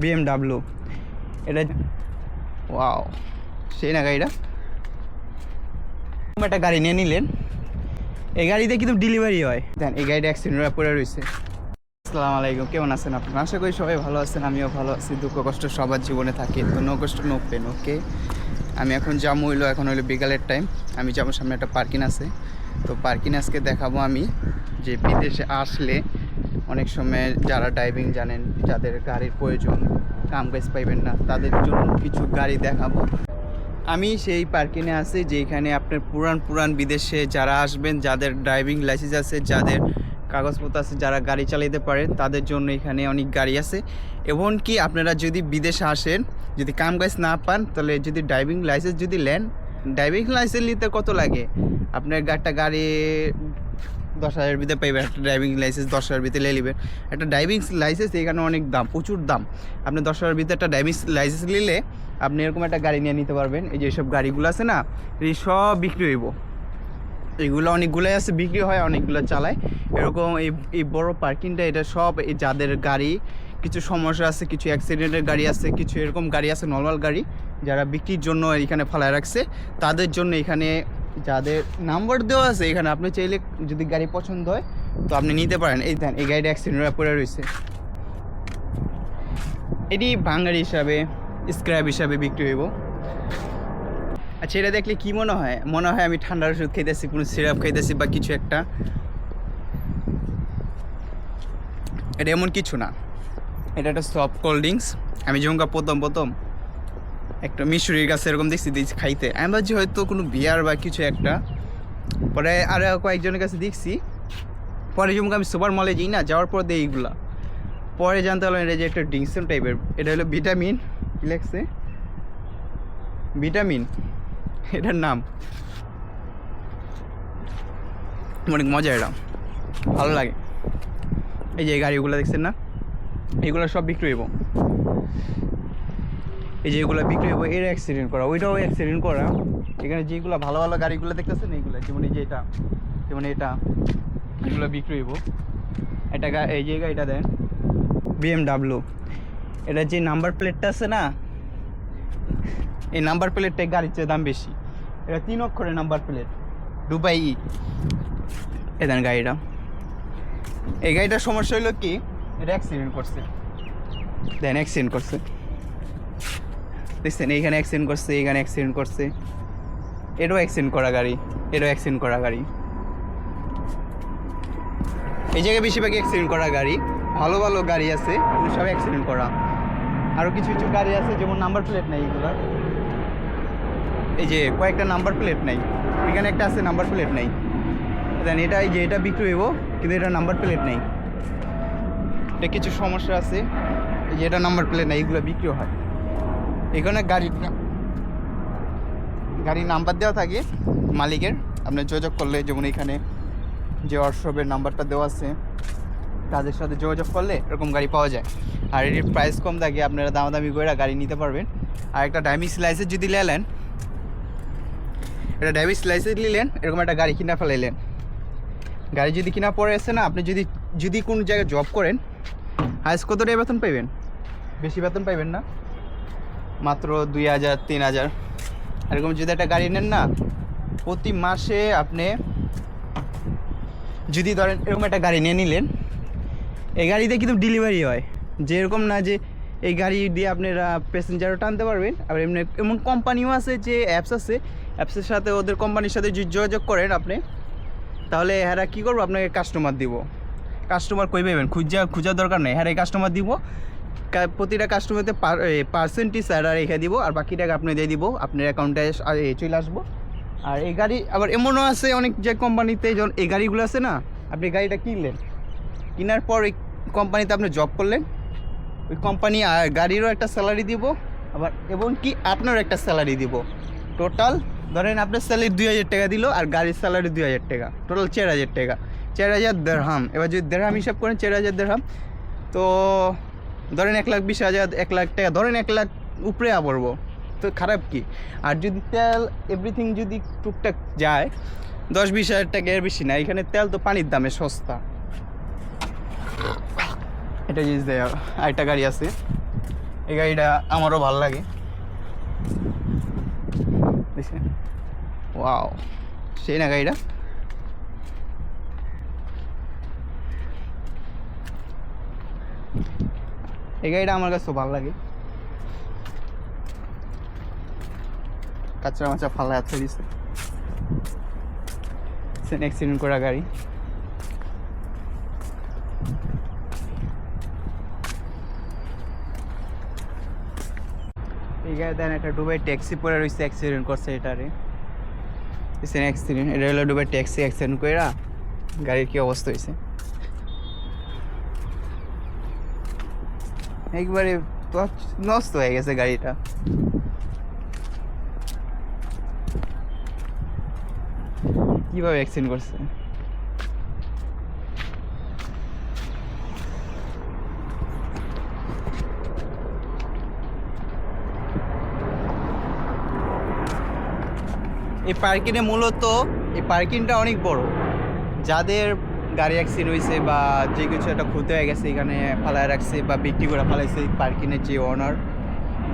BMW এটা wow, সেই না গাড়িটা? একটা গাড়ি নিয়ে নিলেন। এই গাড়িতে কিন্তু ডেলিভারি হয়। দেন, এই গাড়িটা অ্যাক্সিডেন্ট পড়ে রয়েছে। আসসালামু আলাইকুম, কেমন আছেন আপনারা? আশা করি সবাই ভালো আছেন, আমিও ভালো আছি। দুঃখ কষ্ট সবার জীবনে থাকে, তো নো কষ্ট নো পেন ওকে আমি এখন যাব হইল, এখন হইল বিকালের টাইম আমি যাব, সামনে একটা পার্কিং আছে। তো পার্কিং আজকে দেখাবো আমি যে বিদেশে আসলে অনেক সময় যারা ড্রাইভিং জানেন, যাদের গাড়ির প্রয়োজন, কাম কাজ পাইবেন না, তাদের জন্য কিছু গাড়ি দেখাবো। আমি সেই পার্কিংয়ে আছি, যেখানে আপনার পুরান পুরান বিদেশে যারা আসবেন, যাদের ড্রাইভিং লাইসেন্স আছে, যাদের কাগজপত্র আছে, যারা গাড়ি চালাতে পারেন তাদের জন্য এখানে অনেক গাড়ি আছে। এমনকি আপনারা যদি বিদেশে আসেন, যদি কাম কাজ না পান, তাহলে যদি ড্রাইভিং লাইসেন্স যদি নেন ড্রাইভিং লাইসেন্স নিতে কত লাগে? আপনার একটা গাড়ি দশ হাজার ভিতরে পাইবেন একটা ড্রাইভিং লাইসেন্স দশ হাজার ভিতরে নিয়ে নেবেন একটা ড্রাইভিং লাইসেন্স এখানে অনেক দাম, প্রচুর দাম। আপনি দশ হাজার ভিতরে একটা ড্রাইভিং লাইসেন্স নিলে আপনি এরকম একটা গাড়ি নিয়ে নিতে পারবেন। এই যে সব গাড়িগুলো আছে না, এই সব বিক্রি হইব। এগুলো অনেকগুলোই আছে, বিক্রি হয়, অনেকগুলো চালায়। এরকম এই এই বড় পার্কিংটা এটা সব এই যাদের গাড়ি, কিছু সমস্যা আছে, কিছু অ্যাক্সিডেন্টের গাড়ি আছে, কিছু এরকম গাড়ি আছে নর্মাল গাড়ি, যারা বিক্রির জন্য এখানে ফালায় রাখছে, তাদের জন্য এখানে যাদের নাম্বার দেওয়া আছে, এখানে আপনি চাইলে যদি গাড়ি পছন্দ হয়, তো আপনি নিতে পারেন। এই দেন, এই গাড়িটা অ্যাক্সিডেন্ট পড়ে রয়েছে। এটি ভাঙ্গারি হিসাবে স্ক্র্যাপ হিসাবে বিক্রি হইব। আচ্ছা এটা দেখলে কি মনে হয়? মনে হয় আমি ঠান্ডার ওষুধ খাইতেছি, কোনো সিরাপ খাইতেছি বা কিছু একটা। এটা এমন কিছু না। এটা একটা সফট কোল্ড ড্রিঙ্কস আমি যেমন প্রথম প্রথম একটা মিশরির গাছ এরকম দেখছি দিয়েছি খাইতে। আমি ভাবছি হয়তো কোনো বিয়ার বা কিছু একটা। পরে আরও কয়েকজনের কাছে দেখছি। পরে যেমন আমি সুপার মলে যাই না, যাওয়ার পর দিই এইগুলা পরে জানতে পারলাম এটা যে একটা ড্রিঙ্কসেন টাইপের। এটা হলো ভিটামিন, কী লাগছে ভিটামিন, এটার নাম। অনেক মজা এটা। ভালো লাগে। এই যে গাড়িগুলো দেখছেন না? এগুলো সব বিক্রি হইব। এই যে এগুলো বিক্রি হইব, এর অ্যাক্সিডেন্ট করা, ওইটাও অ্যাক্সিডেন্ট করা। এখানে যেগুলো ভালো ভালো গাড়িগুলো দেখতেছেন, এইগুলো, যেমন এই যে এটা, যেমন এটা, এগুলো বিক্রি হইব। এটা এই যে গাড়িটা দেন বিএমডাব্লিউ এটা যে নাম্বার প্লেটটা আছে না, এই নাম্বার প্লেটটা গাড়ির চেয়ে দাম বেশি। এটা তিন অক্ষরের নাম্বার প্লেট দুবাই ই। এ দেন গাড়িটা। এই গাড়িটার সমস্যা হলো কি, এটা অ্যাক্সিডেন্ট করছে। দেন অ্যাক্সিডেন্ট করছে। দেখছেন এইখানে অ্যাক্সিডেন্ট করছে, এইখানে অ্যাক্সিডেন্ট করছে। এটাও অ্যাক্সিডেন্ট করা গাড়ি এটাও অ্যাক্সিডেন্ট করা গাড়ি। এই জায়গায় বেশিরভাগই অ্যাক্সিডেন্ট করা গাড়ি। ভালো ভালো গাড়ি আছে সব অ্যাক্সিডেন্ট করা। আরও কিছু কিছু গাড়ি আছে, যেমন নাম্বার প্লেট নেই এগুলো এই যে কয়েকটা নাম্বার প্লেট নেই। এখানে একটা আছে নাম্বার প্লেট নেই। দেন এটা এই যে, এটা বিক্রি হইব, কিন্তু এটা নাম্বার প্লেট নেই। এটা কিছু সমস্যা আছে। এই যে এটা নাম্বার প্লেট নেই, এগুলো বিক্রিও হয়। এখানে গাড়ির গাড়ির নাম্বার দেওয়া থাকে, মালিকের। আপনি যোগাযোগ করলে, যেমন এখানে যে ওয়ার্কশপের নাম্বারটা দেওয়া আছে, তাদের সাথে যোগাযোগ করলে এরকম গাড়ি পাওয়া যায়। আর এর প্রাইস কম থাকে, আপনারা দামাদামি করে গাড়ি নিতে পারবেন। আর একটা ডাইমিস লাইসেন্স যদি নেলেন এটা ডাইমিস লাইসেন্স নিলেন, এরকম একটা গাড়ি কিনা ফেলাইলেন। গাড়ি যদি কিনা পরে আসে না, আপনি যদি যদি কোনো জায়গায় জব করেন হাইস কত টাকা বেতন পাইবেন? বেশি বেতন পাইবেন না? মাত্র দুই হাজার, তিন হাজার। এরকম যদি একটা গাড়ি নেন না, প্রতি মাসে আপনি যদি ধরেন এরকম একটা গাড়ি নিয়ে নিলেন, এই গাড়িতে কিন্তু ডেলিভারি হয়। যেরকম না যে এই গাড়ি দিয়ে আপনারা প্যাসেঞ্জারও টানতে পারবেন আর এমনি এমন কোম্পানিও আছে যে অ্যাপস আছে অ্যাপসের সাথে ওদের কোম্পানির সাথে যদি যোগাযোগ করেন আপনি, তাহলে এরা কী করব? আপনাকে কাস্টমার দিব। কাস্টমার কই পাবেন খুঁজা, খুঁজার দরকার নেই। হ্যাঁ কাস্টমার দিব প্রতিটা কাস্টমারতে পার্সেন্টেজ স্যার রেখে দিব, আর বাকি টাকা আপনি দিয়ে দিব, আপনার অ্যাকাউন্টে চলে আসব। আর এই গাড়ি, আবার এমনও আছে অনেক যে কোম্পানিতে যখন এই গাড়িগুলো আছে না, আপনি গাড়িটা কিনলেন। কেনার পর ওই কোম্পানিতে আপনি জব করলেন, ওই কোম্পানি গাড়িরও একটা স্যালারি দিব, আবার এবং কি আপনারও একটা স্যালারি দিব। টোটাল ধরেন আপনার স্যালারি দুই হাজার টাকা দিল, আর গাড়ির স্যালারি দুই হাজার টাকা। টোটাল চার হাজার টাকা। চার হাজার দেড়হাম। এবার যদি দেড়হাম হিসাব করেন, চার হাজার দেড়হাম। তো ধরেন এক লাখ বিশ হাজার, এক লাখ টাকা, ধরেন এক লাখ উপরে পড়ব। তো খারাপ কি? আর যদি তেল এভরিথিং যদি টুকটাক যায়, দশ বিশ হাজার টাকা এর বেশি না, এখানে তেল তো পানির দামে সস্তা। এটা জিনিস দেয় আরেকটা গাড়ি আছে, এই গাড়িটা আমারও ভালো লাগে। ওয়াও, সেই না গাড়িটা? এই গাড়িটা আমার কাছে ভালো লাগে। কাঁচরা মাচা ফালা আছে দিছে। অ্যাক্সিডেন্ট করা গাড়ি। এই গাড়ি দেন একটা ডুবাই ট্যাক্সি পরে রয়েছে অ্যাক্সিডেন্ট করছে এটারে। অ্যাক্সিডেন্ট এটা হলো ডুবাই ট্যাক্সি অ্যাক্সিডেন্ট করে গাড়ির কি অবস্থা হয়েছে একবারে নষ্ট হয়ে গেছে গাড়িটা। কীভাবে অ্যাক্সিডেন্ট করছে? এই পার্কিংয়ে মূলত, এই পার্কিংটা অনেক বড়। যাদের গাড়ি অ্যাক্সিডেন্ট হয়েছে বা যে কিছু একটা ক্ষতি হয়ে গেছে, এখানে ফালায় রাখছে বা বিক্রি করে ফালাইছে পার্কিংয়ের যে ওনার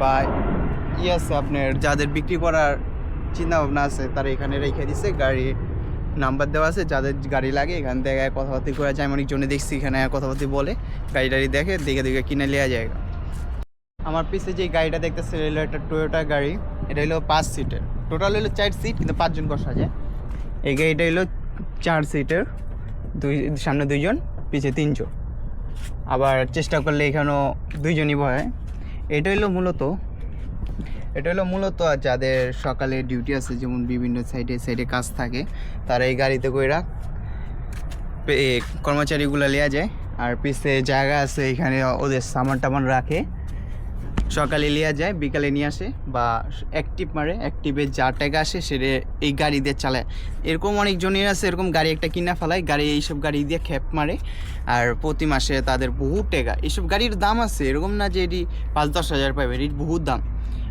বা ই আছে আপনার, যাদের বিক্রি করার চিন্তা ভাবনা আছে, তারা এখানে রেখে দিছে, গাড়ি নাম্বার দেওয়া আছে, যাদের গাড়ি লাগে এখান থেকে কথাবার্তা করা যায়। আমি অনেকজনে দেখছি এখানে কথাবার্তা বলে গাড়ি টাড়ি দেখে দেখে দেখে কিনে নেওয়া যায়। আমার পিছে যে গাড়িটা দেখতেছে হলো একটা টয়োটা গাড়ি, এটা হলো পাঁচ সিটের টোটাল হলো চার সিট কিন্তু পাঁচজন বসা যায়। এই গাড়িটা হলো চার সিটের দুই, সামনে দুইজন, পিছে তিনজন। আবার চেষ্টা করলে এখানেও দুইজনই বয় এটা হলো মূলত, এটা হলো মূলত যাদের সকালে ডিউটি আছে, যেমন বিভিন্ন সাইডে সাইডে কাজ থাকে, তারা এই গাড়িতে কইরা পে- কর্মচারীগুলো নেওয়া যায়। আর পিছে জায়গা আছে, এখানে ওদের সামান টামান রাখে। সকালে লিয়া যায়, বিকালে নিয়ে আসে বা অ্যাক্টিভ মারে অ্যাক্টিভে যা টাকা আসে সেটা এই গাড়ি দিয়ে চালায়। এরকম অনেকজনের আছে, এরকম গাড়ি একটা কিনা ফেলায়, গাড়ি এইসব গাড়ি দিয়ে খ্যাপ মারে আর প্রতি মাসে তাদের বহু টাকা। এইসব গাড়ির দাম আছে, এরকম না যে এটি পাঁচ দশ হাজার পাবে, এটির বহুত দাম।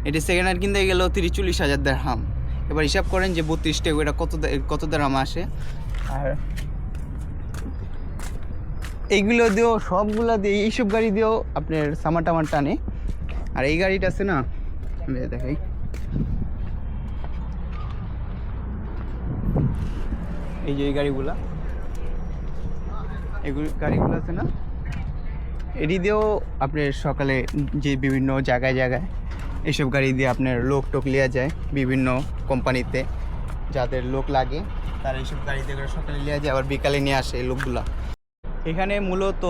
এটি সেকেন্ড হ্যান্ড কিনতে গেলেও তিরিশ চল্লিশ হাজার দেড় হাম এবার হিসাব করেন যে বত্রিশ টাকা এটা কত কত দাম আসে? আর এইগুলো দিয়েও, সবগুলো দিয়ে, এইসব গাড়ি দিয়েও আপনার সামার টামার টানে। আর এই গাড়িটা আছে না? দেখাই। এই যে এই গাড়িগুলা। এগুলো গাড়িগুলো আছে না? এটি দিয়েও আপনার সকালে যে বিভিন্ন জায়গায় জায়গায় এইসব গাড়ি দিয়ে আপনার লোক টোক লিয়া যায় বিভিন্ন কোম্পানিতে যাদের লোক লাগে তারা এইসব গাড়িতে করে সকালে লিয়া যায় আবার বিকালে নিয়ে আসে এই লোকগুলা। এখানে মূলত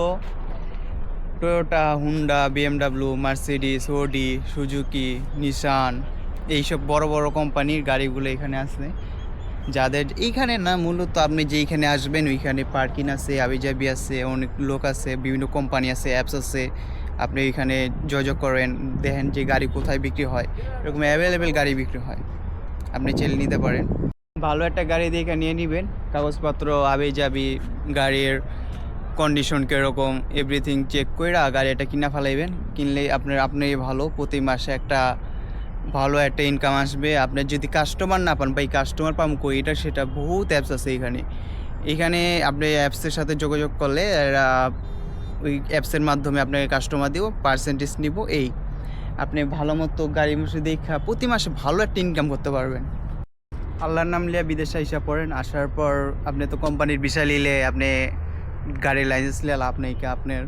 Toyota Honda BMW Mercedes Audi Suzuki Nissan এইসব বড় বড় কোম্পানির গাড়িগুলো এখানে আছে। যাদের এইখানে না, মূলত আপনি যেইখানে আসবেন ওইখানে পার্কিং আছে, আবিজাবি আছে, অনেক লোক আছে, বিভিন্ন কোম্পানি আছে অ্যাপস আছে। আপনি এখানে যোগাযোগ করেন, দেখেন যে গাড়ি কোথায় বিক্রি হয়। এরকম অ্যাভেলেবেল গাড়ি বিক্রি হয়। আপনি চেলে নিতে পারেন। ভালো একটা গাড়ি দেখে নিয়ে নেবেন। কাগজপত্র, আবিজাবি, গাড়ির কন্ডিশন কীরকম এভরিথিং চেক কইরা গাড়িটা কিনা ফেলাইবেন। কিনলে আপনার আপনি ভালো। প্রতি মাসে একটা ভালো একটা ইনকাম আসবে। আপনার যদি কাস্টমার না পান বা এই কাস্টমার পাম কই? এটা সেটা বহুত অ্যাপস আছে এখানে। এখানে আপনি অ্যাপসের সাথে যোগাযোগ করলে ওই অ্যাপসের মাধ্যমে আপনাকে কাস্টমার দিব পার্সেন্টেজ নিব, এই। আপনি ভালো মতো গাড়ি মাসে দেখা, প্রতি মাসে ভালো একটা ইনকাম করতে পারবেন। আল্লাহর নাম লিয়া বিদেশে আইসা পড়েন। আসার পর আপনি তো কোম্পানির বিষয় নিলে আপনি গাড়ির লাইসেন্স নিলে লাভ নেই আপনার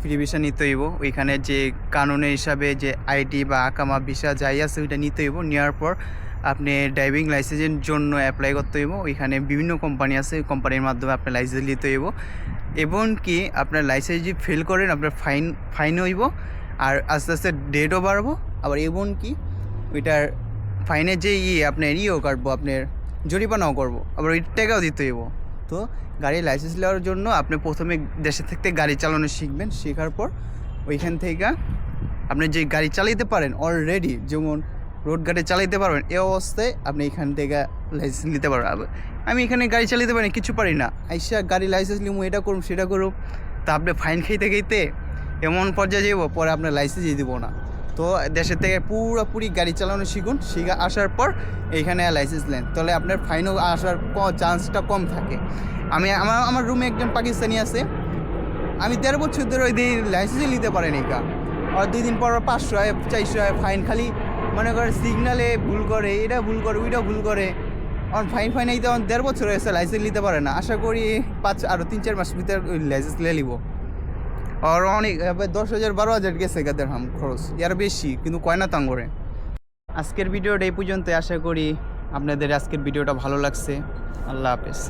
ফ্রি ভিসা নিতে হইব। ওইখানে যে কানুনের হিসাবে যে আইডি বা আকামা, ভিসা যাই আছে ওইটা নিতে হইব। নেওয়ার পর আপনি ড্রাইভিং লাইসেন্সের জন্য অ্যাপ্লাই করতে হইব। ওইখানে বিভিন্ন কোম্পানি আছে, ওই কোম্পানির মাধ্যমে আপনার লাইসেন্স নিতে হইব। এবং কি আপনার লাইসেন্স যদি ফেল করেন, আপনার ফাইন ফাইন হইব। আর আস্তে আস্তে ডেটও বাড়বো। আবার এবং কি ওইটার ফাইনের যে ইয়ে আপনার ইয়েও কাটবো, আপনার জরিমানাও করব। আবার ওই টাকাও দিতে হইব। তো গাড়ির লাইসেন্স নেওয়ার জন্য আপনি প্রথমে দেশে থাকতে গাড়ি চালানো শিখবেন, শেখার পর ওইখান থেকে আপনি যে গাড়ি চালাইতে পারেন অলরেডি যেমন রোড গাড়ি চালাইতে পারবেন, এ অবস্থায় আপনি এখান থেকে লাইসেন্স নিতে পারবেন। আমি এখানে গাড়ি চালাতে পারি কিছু পারি না। আইসা গাড়ি লাইসেন্স নিবো এটা করুন সেটা করুন তা আপনি ফাইন খাইতে খাইতে এমন পর্যায়ে যাব পরে আপনার লাইসেন্সই দিব না। তো দেশের থেকে পুরোপুরি গাড়ি চালানো শিখুন, শিখে আসার পর এইখানে লাইসেন্স নেন। তাহলে আপনার ফাইনও আসার চান্সটা কম থাকে। আমি, আমার আমার রুমে একজন পাকিস্তানি আছে। আমি তেরো বছর ধরে ওই দিয়ে লাইসেন্সই নিতে পারেনি কা আর দুই দিন পর পাঁচশো হয়, চারশো হয় ফাইন খালি মনে করে সিগনালে ভুল করে, এটা ভুল করে, ওইটা ভুল করে। আর ফাইন ফাইন এই তো আমার দেড় বছর হয়েছে লাইসেন্স নিতে পারে না। আশা করি পাঁচ আরও তিন, চার মাস ভিতরে লাইসেন্স নিয়ে নিব। আর অনেক দশ হাজার বারো হাজার গেছে গাদের হাম খরচ। ইয়ার বেশি, কিন্তু কয়না তাঙ্গরে। আজকের ভিডিওটা এই পর্যন্ত আশা করি আপনাদের আজকের ভিডিওটা ভালো লাগছে। আল্লাহ হাফেজ।